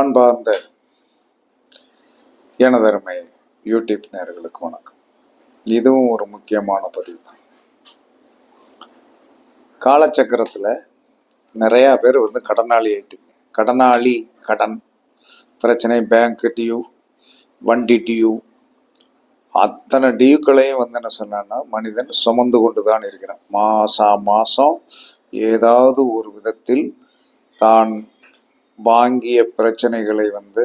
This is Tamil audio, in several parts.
அன்பார்ந்த எனதருமை யூடியூப் நேர்களுக்கு வணக்கம். இதுவும் ஒரு முக்கியமான பதிவு தான் காலச்சக்கரத்தில் நிறையா பேர் வந்து கடனாளி ஆயிட்டுங்க. கடனாளி கடன் பிரச்சனை பேங்க் டியூ வண்டி டியூ அத்தனை டியூக்களையும் வந்து என்ன சொன்னான்னா மனிதன் சுமந்து கொண்டு தான் இருக்கிறான். மாசா மாதம் ஏதாவது ஒரு விதத்தில் தான் வாங்கிய பிரச்சனைகளை வந்து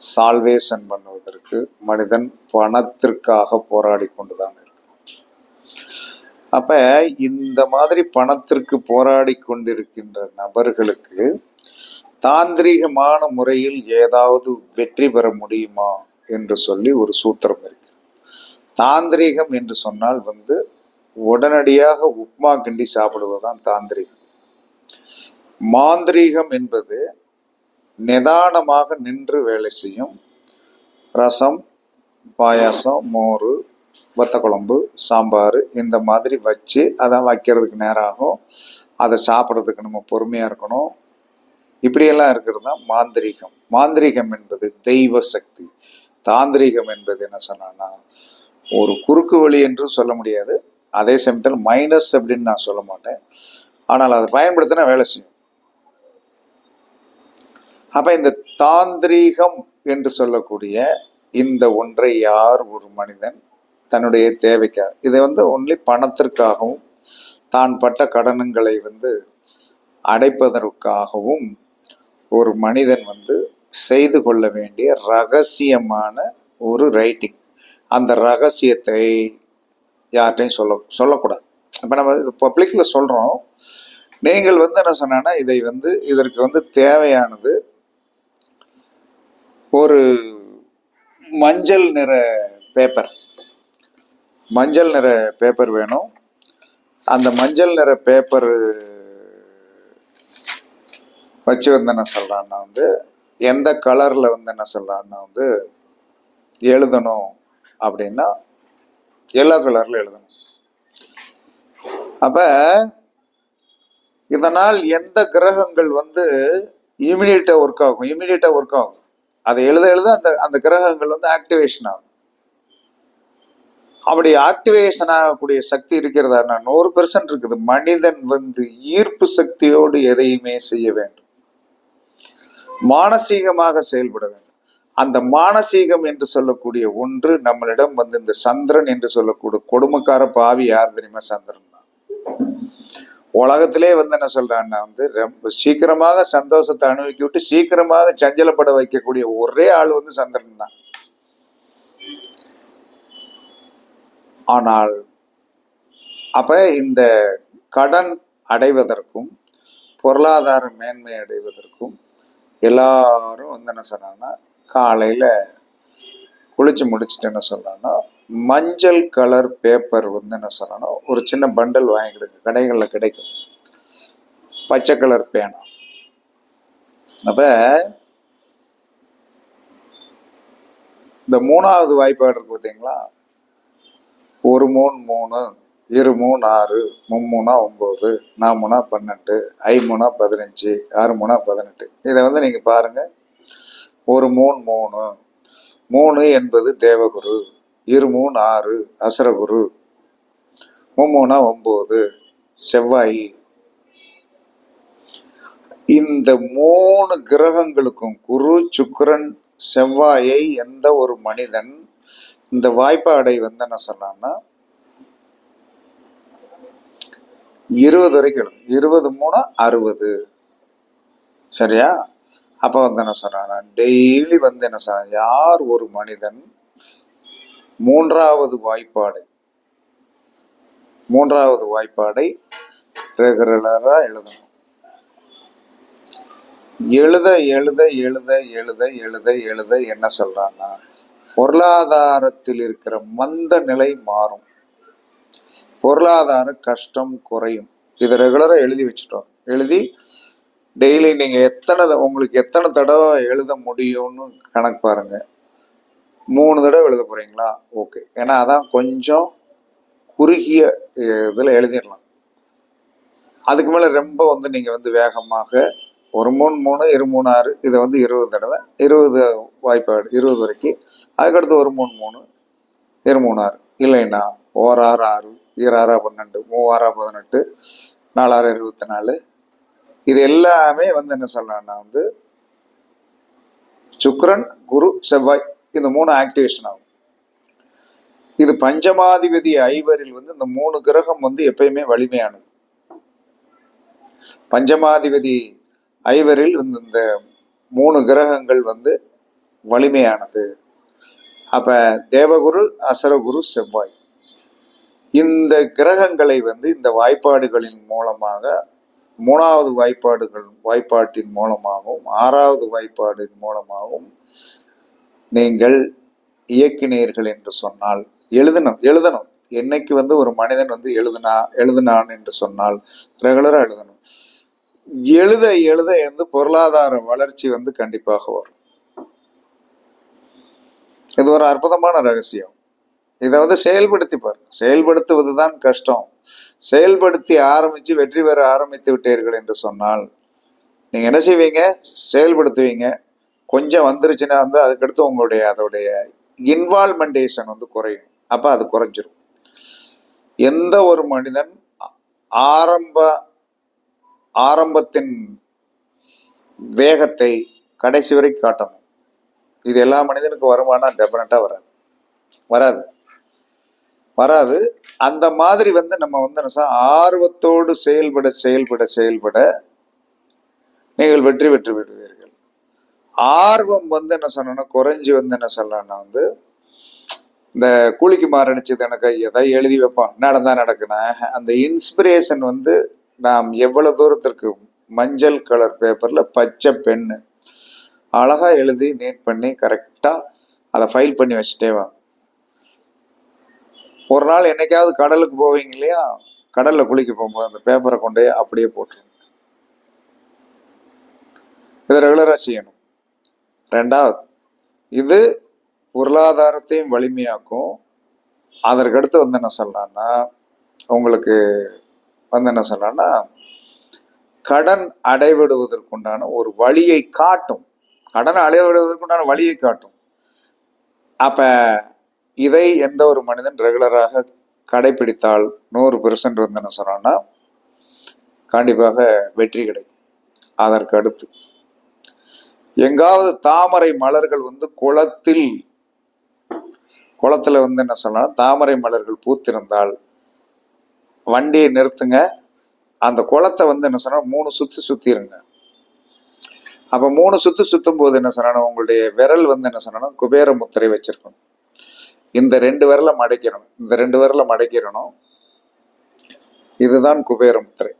சால்வேஷன் பண்ணுவதற்கு மனிதன் பணத்திற்காக போராடி கொண்டுதான் இருக்கிறான் அப்ப இந்த மாதிரி பணத்திற்கு போராடி கொண்டிருக்கின்ற நபர்களுக்கு தாந்திரீகமான முறையில் ஏதாவது வெற்றி பெற முடியுமா என்று சொல்லி ஒரு சூத்திரம் இருக்கு. தாந்திரீகம் என்று சொன்னால் வந்து உடனடியாக உப்மா கிண்டி சாப்பிடுவதுதான் தாந்திரீகம். மாந்திரீகம் என்பது நிதானமாக நின்று வேலை செய்யும். ரசம் பாயாசம் மோர் வத்த குழம்பு சாம்பார் இந்த மாதிரி வச்சு அதை வைக்கிறதுக்கு நேரம் ஆகும். அதை சாப்பிட்றதுக்கு நம்ம பொறுமையாக இருக்கணும். இப்படியெல்லாம் இருக்கிறது தான் மாந்திரீகம். மாந்திரீகம் என்பது தெய்வ சக்தி. தாந்திரீகம் என்பது என்ன சொன்னான்னா ஒரு குறுக்கு வழி என்றும் சொல்ல முடியாது. அதே சமயத்தில் மைனஸ் அப்படின்னு நான் சொல்ல மாட்டேன். ஆனால் அதை பயன்படுத்தினா வேலை செய்யும். அப்போ இந்த தாந்திரீகம் என்று சொல்லக்கூடிய இந்த ஒன்றை யார் ஒரு மனிதன் தன்னுடைய தேவைக்காக இதை வந்து ஒன்லி பணத்திற்காகவும் தான் பட்ட கடனுங்களை வந்து அடைப்பதற்காகவும் ஒரு மனிதன் வந்து செய்து கொள்ள வேண்டிய ரகசியமான ஒரு ரைட்டிங் அந்த ரகசியத்தை யார்கிட்டையும் சொல்ல சொல்லக்கூடாது. இப்போ நம்ம பப்ளிக்கில் சொல்கிறோம் நீங்கள் வந்து என்ன சொன்னா இதை வந்து இதற்கு வந்து தேவையானது ஒரு மஞ்சள் நிற பேப்பர் மஞ்சள் நிற பேப்பர் வேணும். அந்த மஞ்சள் நிற பேப்பர் வச்சு வந்து என்ன சொல்கிறான்னா வந்து எந்த கலரில் வந்து என்ன சொல்கிறான்னா வந்து எழுதணும் அப்படின்னா எல்லோ கலரில் எழுதணும். அப்போ இதனால் எந்த கிரகங்கள் வந்து இமீடியட்டாக ஒர்க் ஆகும் இமீடியட்டாக ஒர்க் ஆகும். அதை எழுத எழுத அந்த அந்த கிரகங்கள் வந்து ஆக்டிவேஷன் ஆகும். அப்படி ஆக்டிவேஷன் ஆகக்கூடிய சக்தி இருக்கிறதா நூறு பெர்சன்ட் இருக்குது. மனிதன் வந்து ஈர்ப்பு சக்தியோடு எதையுமே செய்ய வேண்டும். மானசீகமாக செயல்பட வேண்டும். அந்த மானசீகம் என்று சொல்லக்கூடிய ஒன்று நம்மளிடம் வந்து இந்த சந்திரன் என்று சொல்லக்கூடிய கொடுமைக்கார பாவி யார் தெரியுமா சந்திரன் தான். உலகத்திலே வந்து என்ன சொல்றான்னா வந்து ரொம்ப சீக்கிரமாக சந்தோஷத்தை அனுபவிக்க விட்டு சீக்கிரமாக சஞ்சலப்பட வைக்கக்கூடிய ஒரே ஆள் வந்து சந்திரன் தான். ஆனால் அப்ப இந்த கடன் அடைவதற்கும் பொருளாதார மேன்மை அடைவதற்கும் எல்லாரும் வந்து என்ன சொன்னாங்கன்னா காலையில குளிச்சு முடிச்சுட்டு என்ன சொல்றாங்கன்னா மஞ்சள் கலர் பேப்பர் வந்து என்ன சொல்லணும் ஒரு சின்ன பண்டல் வாங்கிக்கிடுங்க கடைகளில் கிடைக்கும். பச்சை கலர் பேனா அப்போ இந்த மூணாவது வாய்ப்பாடு இருக்கு பார்த்தீங்களா? ஒரு மூணு மூணு இரு மூணு ஆறு மும்மூணா ஒம்பது நாமூணா பன்னெண்டு ஐமூணா பதினஞ்சு ஆறு மூணா பதினெட்டு. இதை வந்து நீங்கள் பாருங்க. ஒரு மூணு மூணு மூணு என்பது தேவகுரு இரு மூணு ஆறு அசுரகுரு. மும்மூணா ஒம்பது செவ்வாய். இந்த மூணு கிரகங்களுக்கும் குரு சுக்கரன் செவ்வாயை எந்த ஒரு மனிதன் இந்த வாய்ப்பாடை வந்து என்ன சொன்னான்னா இருபது வரைக்கும் இருபது மூணு அறுபது. சரியா? அப்ப வந்து என்ன சொன்னான்னா டெய்லி வந்து என்ன சொன்ன யார் ஒரு மனிதன் மூன்றாவது வாய்ப்பாடை மூன்றாவது வாய்ப்பாடை ரெகுலராக எழுதணும். எழுத எழுத எழுத எழுத எழுத எழுத என்ன சொல்றான்னா பொருளாதாரத்தில் இருக்கிற மந்த நிலை மாறும். பொருளாதார கஷ்டம் குறையும். இதை ரெகுலரா எழுதி வச்சுட்டோம். எழுதி டெய்லி நீங்க எத்தனை த- உங்களுக்கு எத்தனை தடவை எழுத முடியும்னு கணக்கு பாருங்க. மூணு தடவை எழுத போறீங்களா? ஓகே. ஏன்னா அதான் கொஞ்சம் குறுகிய இதில் எழுதிடலாம். அதுக்கு மேலே ரொம்ப வந்து நீங்கள் வந்து வேகமாக ஒரு மூணு மூணு இரு மூணு ஆறு இதை வந்து இருபது தடவை இருபது வாய்ப்பாடு இருபது வரைக்கும். அதுக்கடுத்து ஒரு மூணு மூணு இரு மூணு ஆறு. இல்லைன்னா ஓராறு ஆறு ஈராறா பன்னெண்டு மூவாறா பதினெட்டு நாலாறு இருபத்தி நாலு இது எல்லாமே வந்து என்ன சொல்லலாம்னா வந்து சுக்ரன் குரு செவ்வாய் இந்த மூணு ஆக்டிவேஷன் ஆகும். இது பஞ்சமாதிபதி ஐவரில் வந்து இந்த மூணு கிரகம் வந்து எப்பயுமே வலிமையானது. பஞ்சமாதிபதி ஐவரில் வந்து இந்த மூணு கிரகங்கள் வந்து வலிமையானது. அப்ப தேவகுரு அசரகுரு செவ்வாய். இந்த கிரகங்களை வந்து இந்த வாய்ப்பாடுகளின் மூலமாக மூணாவது வாய்ப்பாடுகள் வாய்ப்பாட்டின் மூலமாகவும் ஆறாவது வாய்ப்பாடின் மூலமாகவும் நீங்கள் இயக்கினீர்கள் என்று சொன்னால் எழுதணும் எழுதணும். என்னைக்கு வந்து ஒரு மனிதன் வந்து எழுதுனா எழுதுனான் என்று சொன்னால் ரெகுலராக எழுதணும். எழுத எழுத வந்து பொருளாதார வளர்ச்சி வந்து கண்டிப்பாக வரும். இது ஒரு அற்புதமான ரகசியம். இதை வந்து செயல்படுத்தி பாருங்க. செயல்படுத்துவது தான் கஷ்டம். செயல்படுத்தி ஆரம்பிச்சு வெற்றி பெற ஆரம்பித்து விட்டீர்கள் என்று சொன்னால் நீங்க என்ன செய்வீங்க? செயல்படுத்துவீங்க. கொஞ்சம் வந்துருச்சுன்னா வந்து அதுக்கடுத்து உங்களுடைய அதோடைய இன்வால்மெண்டேஷன் வந்து குறையும். அப்போ அது குறைஞ்சிரும். எந்த ஒரு மனிதன் ஆரம்ப ஆரம்பத்தின் வேகத்தை கடைசி வரை காட்டணும். இது எல்லா மனிதனுக்கும் வருமானா? டெஃபினட்டாக வராது. வராது. வராது. அந்த மாதிரி வந்து நம்ம வந்து என்ன ஆர்வத்தோடு செயல்பட செயல்பட செயல்பட நீங்கள் வெற்றி பெற்று விடுவீர்கள். ஆர்வம் வந்து என்ன சொன்னா குறைஞ்சி வந்து என்ன சொல்லலாம்னா வந்து இந்த கூலிக்கு மாரடிச்சது எனக்கு எதை எழுதி வைப்பான் நடந்தா நடக்குனா அந்த இன்ஸ்பிரேஷன் வந்து நாம் எவ்வளவு தூரத்திற்கு மஞ்சள் கலர் பேப்பர்ல பச்சை பென்னு அழகா எழுதி நீட் பண்ணி கரெக்டா அதை ஃபைல் பண்ணி வச்சுட்டே வாங்க. ஒரு நாள் என்னைக்காவது கடலுக்கு போவீங்க இல்லையா? கடல்ல குளிக்க போகும்போது அந்த பேப்பரை கொண்டே அப்படியே போட்டுருங்க. இதை ரெகுலரா செய்யணும். ரெண்டாவது இது பொருளாதாரத்தையும் வலிமையாக்கும். அதற்கடுத்து வந்து என்ன சொல்லலாம்னா உங்களுக்கு வந்து என்ன சொல்லலாம்னா கடன் அடைவிடுவதற்குண்டான ஒரு வழியை காட்டும். கடன் அடைவிடுவதற்குண்டான வழியை காட்டும். அப்போ இதை எந்த ஒரு மனிதன் ரெகுலராக கடைபிடித்தால் நூறு பெர்சன்ட் வந்து என்ன சொன்னான்னா கண்டிப்பாக வெற்றி கிடைக்கும். அதற்கு அடுத்து எங்காவது தாமரை மலர்கள் வந்து குளத்தில் குளத்துல வந்து என்ன சொல்லலாம் தாமரை மலர்கள் பூத்திருந்தால் வண்டியை நிறுத்துங்க. அந்த குளத்தை வந்து என்ன சொன்னா மூணு சுற்றி சுத்திருங்க. அப்ப மூணு சுத்து சுத்தும் போது என்ன சொன்னா உங்களுடைய விரல் வந்து என்ன சொன்னா குபேர முத்திரை வச்சிருக்கணும். இந்த ரெண்டு விரல மடக்கிடணும் இந்த ரெண்டு விரல மடக்கிறணும். இதுதான் குபேர முத்திரை.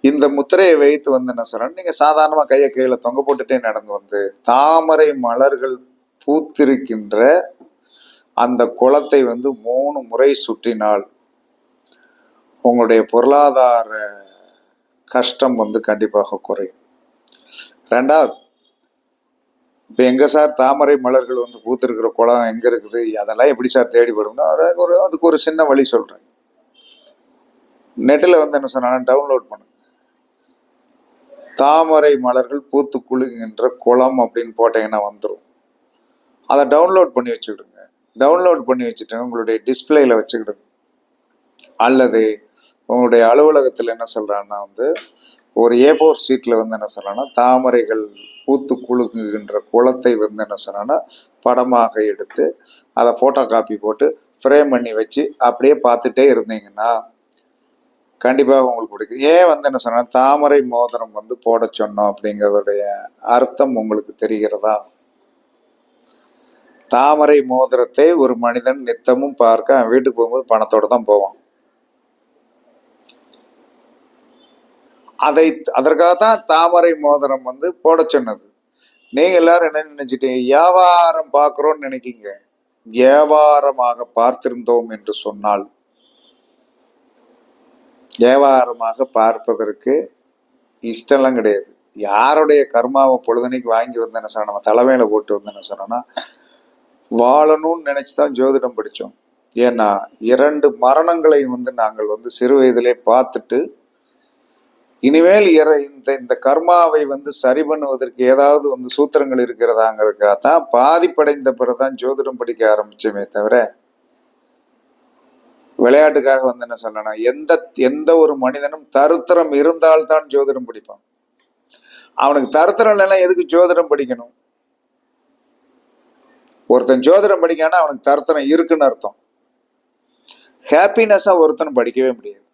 இந்த முத்திரையை வைத்து வந்து என்ன சொல்றேன்? நீங்க சாதாரணமா கையை கீழே தொங்க போட்டுட்டே நடந்து வந்து தாமரை மலர்கள் பூத்திருக்கின்ற அந்த குளத்தை வந்து மூணு முறை சுற்றினால் உங்களுடைய பொருளாதார கஷ்டம் வந்து கண்டிப்பாக குறையும். ரெண்டாவது இப்போ எங்கே சார் தாமரை மலர்கள் வந்து பூத்திருக்கிற குளம் எங்கே இருக்குது? அதெல்லாம் எப்படி சார் தேடிப்படும்னா ஒரு- ஒரு அதுக்கு ஒரு சின்ன வழி சொல்கிறேன் நெட்டில் வந்து என்ன சொன்னா டவுன்லோட் பண்ணு. தாமரை மலர்கள் பூத்து குலுங்குகின்ற குளம் அப்படின்னு போட்டீங்கன்னா வந்துடும் அதை டவுன்லோட் பண்ணி வச்சுக்கிடுங்க. டவுன்லோட் பண்ணி வச்சுட்டு உங்களுடைய டிஸ்பிளேயில் வச்சுக்கிடுங்க. அல்லது உங்களுடைய அலுவலகத்தில் என்ன சொல்கிறான்னா வந்து ஒரு ஏ ஃபோர் சீட்டில் வந்து என்ன சொல்கிறான்னா தாமரைகள் பூத்து குலுங்குகின்ற குளத்தை வந்து என்ன சொன்னோன்னா படமாக எடுத்து அதை ஃபோட்டோ காப்பி போட்டு ஃப்ரேம் பண்ணி வச்சு அப்படியே பார்த்துட்டே இருந்தீங்கன்னா கண்டிப்பாக உங்களுக்கு பிடிக்கும். ஏன் வந்து என்ன சொன்னா தாமரை மோதிரம் வந்து போட சொன்னோம் அப்படிங்கிறதுடைய அர்த்தம் உங்களுக்கு தெரிகிறதா? தாமரை மோதிரத்தை ஒரு மனிதன் நித்தமும் பார்க்க அவன் வீட்டுக்கு போகும்போது பணத்தோடு தான் போவான். அதை அதற்காக தான் தாமரை மோதிரம் வந்து போட சொன்னது. நீங்க எல்லாரும் என்ன நினைச்சிட்டீங்க? வியாபாரம் பார்க்குறோன்னு நினைக்கிங்க. வியாபாரமாக பார்த்திருந்தோம் என்று சொன்னால் வியாபாரமாக பார்ப்பதற்கு இஷ்டம்லாம் கிடையாது. யாருடைய கர்மாவை பொழுதனைக்கு வாங்கி வந்து என்ன நம்ம தலைமையில போட்டு வந்தேன்னு என்ன சொன்னோம்னா வாழணும்னு நினைச்சு தான் ஜோதிடம் படித்தோம் ஏன்னா இரண்டு மரணங்களை வந்து நாங்கள் வந்து சிறு வயதிலே பார்த்துட்டு இனிமேல் இந்த இந்த கர்மாவை வந்து சரி பண்ணுவதற்கு ஏதாவது வந்து சூத்திரங்கள் இருக்கிறதாங்கிறதுக்காக தான் பாதிப்படைந்த பிறகுதான் ஜோதிடம் படிக்க ஆரம்பிச்சோமே தவிர விளையாட்டுக்காக வந்து என்ன சொல்லணும் எந்த எந்த ஒரு மனிதனும் தருத்திரம் இருந்தால்தான் ஜோதிடம் படிப்பான். அவனுக்கு தருத்திரம் இல்லைன்னா எதுக்கு ஜோதிடம் படிக்கணும்? ஒருத்தன் ஜோதிடம் படிக்கானா அவனுக்கு தருத்திரம் இருக்குன்னு அர்த்தம். ஹாப்பினஸா ஒருத்தன் படிக்கவே முடியாது.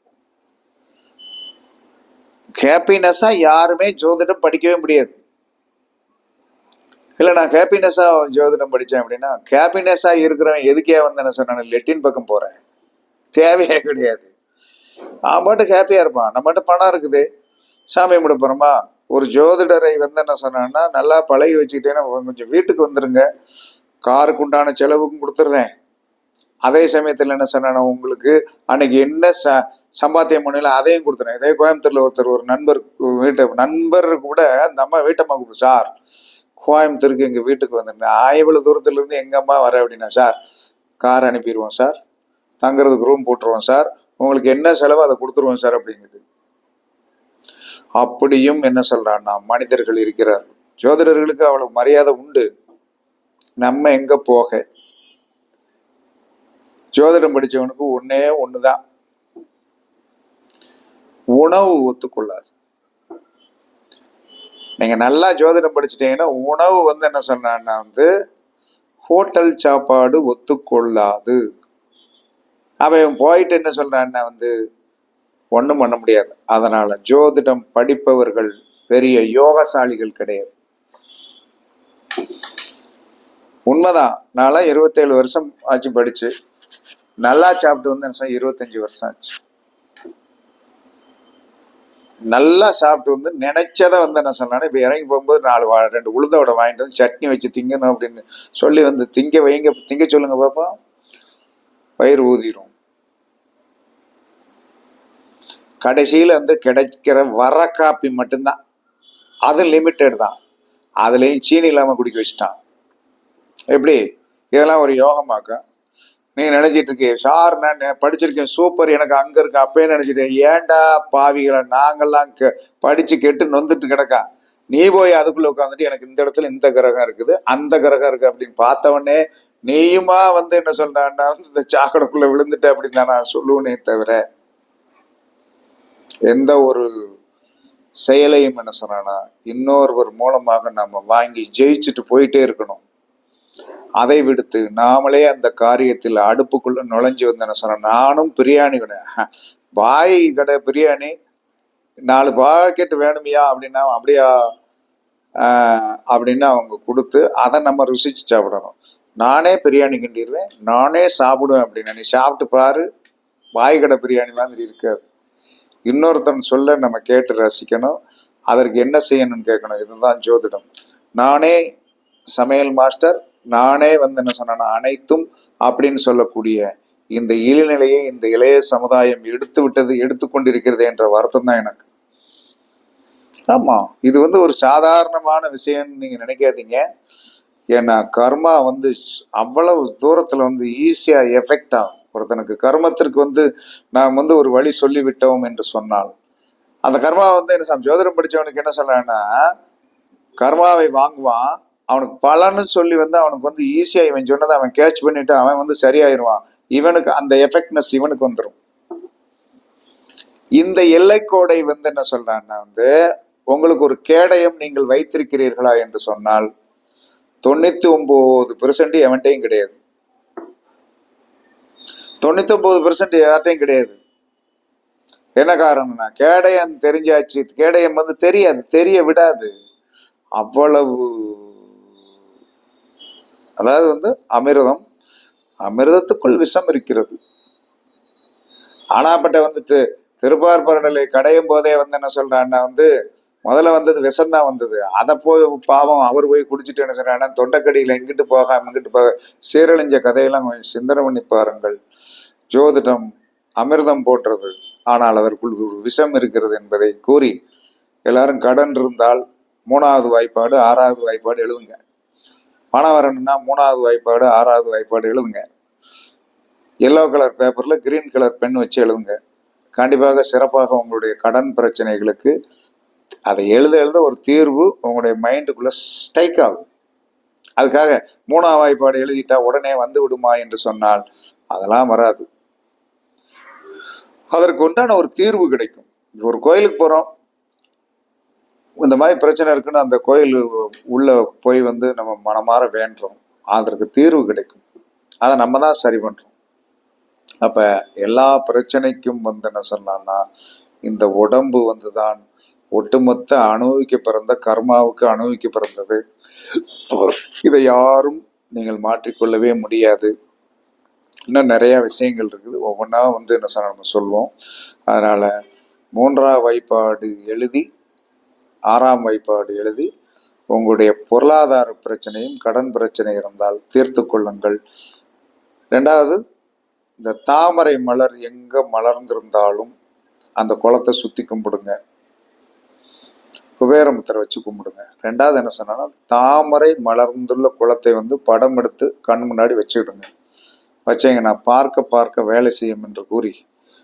ஹாப்பினஸா யாருமே ஜோதிடம் படிக்கவே முடியாது. இல்லை நான் ஹாப்பினஸா ஜோதிடம் படித்தேன் அப்படின்னா ஹாப்பினஸா இருக்கிறவன் எதுக்கே வந்து என்ன சொன்னான் லெட்டின் பக்கம் போறேன். தேவையே கிடையாது. அவன் மட்டும் ஹாப்பியா இருப்பான். நம்ம மட்டும் பணம் இருக்குது. சாமி கும்பிட போகிறோமா ஒரு ஜோதிடரை வந்து என்ன சொன்னான்னா நல்லா பழகி வச்சுக்கிட்டேன்னா கொஞ்சம் வீட்டுக்கு வந்துருங்க. காருக்கு உண்டான செலவுக்கும் கொடுத்துட்றேன். அதே சமயத்தில் என்ன சொன்னா உங்களுக்கு அன்னைக்கு என்ன ச சம்பாத்தியம் பண்ணல அதையும் கொடுத்துறேன் இதே கோயம்புத்தூர்ல ஒருத்தர் ஒரு நண்பர் வீட்டை நண்பர் கூட அந்த அம்மா வீட்டம்மா கூப்பிடு சார் கோயம்புத்தூருக்கு எங்க வீட்டுக்கு வந்துருந்தேன் ஆயவள தூரத்துல இருந்து எங்க அம்மா வர அப்படின்னா சார் கார் அனுப்பிடுவோம் சார். தங்குறதுக்கு ரூம் போட்டுருவோம் சார். உங்களுக்கு என்ன செலவோ அதை கொடுத்துருவோம் சார் அப்படிங்குது. அப்படியும் என்ன சொல்றான்னா மனிதர்கள் இருக்கிறார் ஜோதிடர்களுக்கு அவ்வளவு மரியாதை உண்டு. நம்ம எங்க போக? ஜோதிடம் படிச்சவனுக்கு ஒன்னே ஒண்ணுதான். உணவு ஒத்துக்கொள்ளாது. நீங்க நல்லா ஜோதிடம் படிச்சிட்டீங்கன்னா உணவு வந்து என்ன சொன்னான்னா வந்து ஹோட்டல் சாப்பாடு ஒத்துக்கொள்ளாது. அவன் போயிட்டு என்ன சொல்றான்னா வந்து ஒன்றும் பண்ண முடியாது. அதனால ஜோதிடம் படிப்பவர்கள் பெரிய யோகசாலிகள் கிடையாது. உண்மைதான். நான்லாம் இருபத்தேழு வருஷம் ஆச்சு படிச்சு. நல்லா சாப்பிட்டு வந்து என்ன இருபத்தஞ்சு வருஷம் ஆச்சு. நல்லா சாப்பிட்டு வந்து நினைச்சதை வந்து என்ன சொன்னானே இப்போ இறங்கி போகும்போது நாலு வா ரெண்டு உளுந்த வடை வாங்கிட்டு வந்து சட்னி வச்சு திங்கணும் அப்படின்னு சொல்லி வந்து திங்க வைங்க திங்க சொல்லுங்க பாப்பா. பயிர் ஊதிரும். கடைசியில் வந்து கிடைக்கிற வர காப்பி மட்டும்தான். அது லிமிட்டட் தான். அதுலேயும் சீனி இல்லாமல் குடிக்க வச்சுட்டான். எப்படி? இதெல்லாம் ஒரு யோகமாக்கம் நீங்கள் நினைச்சிட்டு இருக்கீங்க சார் நான் படிச்சிருக்கேன் சூப்பர் எனக்கு அங்க இருக்கு. அப்பயே நினைச்சிட்டேன் ஏன்டா பாவிகளை நாங்கெல்லாம் கெ- படிச்சு கெட்டு நொந்துட்டு கிடக்கா? நீ போய் அதுக்குள்ள உட்காந்துட்டு எனக்கு இந்த இடத்துல இந்த கிரகம் இருக்குது அந்த கிரகம் இருக்கு அப்படின்னு பார்த்தவொடனே நீயுமா வந்து என்ன சொல்றான்னா வந்து இந்த சாக்கடைக்குள்ள விழுந்துட்ட அப்படின்னு தான் நான் சொல்லுவேனே தவிர எந்த ஒரு செயலையும் என்ன சொன்னானா இன்னொருவர் மூலமாக நம்ம வாங்கி ஜெயிச்சுட்டு போயிட்டே இருக்கணும். அதை விடுத்து நாமளே அந்த காரியத்தில் அடுப்புக்குள்ள நுழைஞ்சு வந்து என்ன நானும் பிரியாணி கடை பாய் கடை பிரியாணி நாலு பாக்கெட் வேணுமியா அப்படின்னா அப்படியா? அப்படின்னு அவங்க கொடுத்து அதை நம்ம ருசிச்சு சாப்பிடணும். நானே பிரியாணி கிண்டிடுவேன் நானே சாப்பிடுவேன் அப்படின்னு. நீ சாப்பிட்டு பாரு பாய் கடை பிரியாணி மாதிரி இருக்காது இன்னொருத்தன் சொல்ல நம்ம கேட்டு ரசிக்கணும். அதற்கு என்ன செய்யணும்னு கேட்கணும். இதுதான் ஜோதிடம். நானே சமையல் மாஸ்டர் நானே வந்து என்ன சொன்னேன்னா அனைத்தும் அப்படின்னு சொல்லக்கூடிய இந்த இழிநிலையை இந்த இளைய சமுதாயம் எடுத்து விட்டது எடுத்துக்கொண்டிருக்கிறது என்ற வருத்தம் தான் எனக்கு. ஆமா இது வந்து ஒரு சாதாரணமான விஷயம்னு நீங்க நினைக்காதீங்க. ஏன்னா கர்மா வந்து அவ்வளவு தூரத்துல வந்து ஈஸியா எஃபெக்ட் ஆகும். ஒருத்தனுக்கு கர்மத்திற்கு வந்து நாம் வந்து ஒரு வழி சொல்லிவிட்டோம் என்று சொன்னால். அந்த கர்மா வந்து என்ன சாமி, ஜோதிடம் படிச்சவனுக்கு என்ன சொல்றான்னா கர்மாவை வாங்குவான் அவனுக்கு பலன்னு சொல்லி வந்து அவனுக்கு வந்து ஈஸியாக இவன் சொன்னதை அவன் கேட்ச் பண்ணிட்டு அவன் வந்து சரியாயிருவான். இவனுக்கு அந்த எஃபெக்ட்னஸ் இவனுக்கு வந்துடும் இந்த எல்லைக்கோடை வந்து என்ன சொல்றான்னா வந்து உங்களுக்கு ஒரு கேடயம் நீங்கள் வைத்திருக்கிறீர்களா என்று சொன்னால் தொண்ணூத்தி ஒன்பது பெர்சன்ட் எவன்ட்டையும் கிடையாது. தொண்ணூத்தி ஒன்பது பெர்சன்ட் யார்ட்டையும் கிடையாது. என்ன காரணம்னா கேடயம் தெரிஞ்சாச்சு. கேடயம் வந்து தெரியாது. தெரிய விடாது. அவ்வளவு அதாவது வந்து அமிர்தம் அமிர்தத்துக்குள் விஷம் இருக்கிறது. ஆனாப்பட்ட வந்து தி- திருப்பார்பரடலை கடையும் போதே வந்து என்ன சொல்றான்னா வந்து முதல்ல வந்தது விஷம்தான் வந்தது. அதை போய் பாவம் அவர் போய் குடிச்சிட்டு என்ன சொல்றாங்கன்னா தொண்டைக்கடியில எங்கிட்டு போகாம இங்கிட்டு போக சீரழிஞ்ச கதையெல்லாம் கொஞ்சம் சிந்தனை பண்ணி பாருங்கள். ஜோதிடம் அமிர்தம் போன்றது ஆனால் அதற்குள் ஒரு விஷம் இருக்கிறது என்பதை கூறி எல்லாரும் கடன் இருந்தால் மூணாவது வாய்ப்பாடு ஆறாவது வாய்ப்பாடு எழுதுங்க. பணம் வரணும்னா மூணாவது வாய்ப்பாடு ஆறாவது வாய்ப்பாடு எழுதுங்க. எல்லோ கலர் பேப்பரில் கிரீன் கலர் பென் வச்சு எழுதுங்க. கண்டிப்பாக சிறப்பாக உங்களுடைய கடன் பிரச்சனைகளுக்கு அதை எழுத எழுத ஒரு தீர்வு உங்களுடைய மைண்டுக்குள்ளே ஸ்ட்ரைக் ஆகும். அதுக்காக மூணாம் வாய்ப்பாடு எழுதிட்டா உடனே வந்து விடுமா என்று சொன்னால் அதெல்லாம் வராது. அதற்கு உண்டான ஒரு தீர்வு கிடைக்கும். ஒரு கோயிலுக்கு போகிறோம் இந்த மாதிரி பிரச்சனை இருக்குன்னு அந்த கோயில் உள்ள போய் வந்து நம்ம மனமாற வேண்டுறோம். அதற்கு தீர்வு கிடைக்கும். அதை நம்ம தான் சரி பண்றோம். அப்ப எல்லா பிரச்சனைக்கும் வந்து என்ன சொன்னான்னா இந்த உடம்பு வந்து தான் ஒட்டுமொத்த அனுபவிக்க பிறந்த கர்மாவுக்கு அனுபவிக்க பிறந்தது. இதை யாரும் நீங்கள் மாற்றிக்கொள்ளவே முடியாது. இன்னும் நிறைய விஷயங்கள் இருக்குது. ஒவ்வொன்றா வந்து என்ன சொன்ன நம்ம சொல்லுவோம் அதனால மூன்றாம் வாய்ப்பாடு எழுதி ஆறாம் வைப்பாடு எழுதி உங்களுடைய பொருளாதார பிரச்சனையும் கடன் பிரச்சனை இருந்தால் தீர்த்து கொள்ளுங்கள். ரெண்டாவது இந்த தாமரை மலர் எங்க மலர்ந்திருந்தாலும் அந்த குளத்தை சுத்தி கும்பிடுங்க. குபேரமுத்திரை வச்சு கும்பிடுங்க. ரெண்டாவது என்ன சொன்னா தாமரை மலர்ந்துள்ள குளத்தை வந்து படம் எடுத்து கண் முன்னாடி வச்சுக்கிடுங்க. வச்சீங்கன்னா பார்க்க பார்க்க வேலை செய்யும் என்று கூறி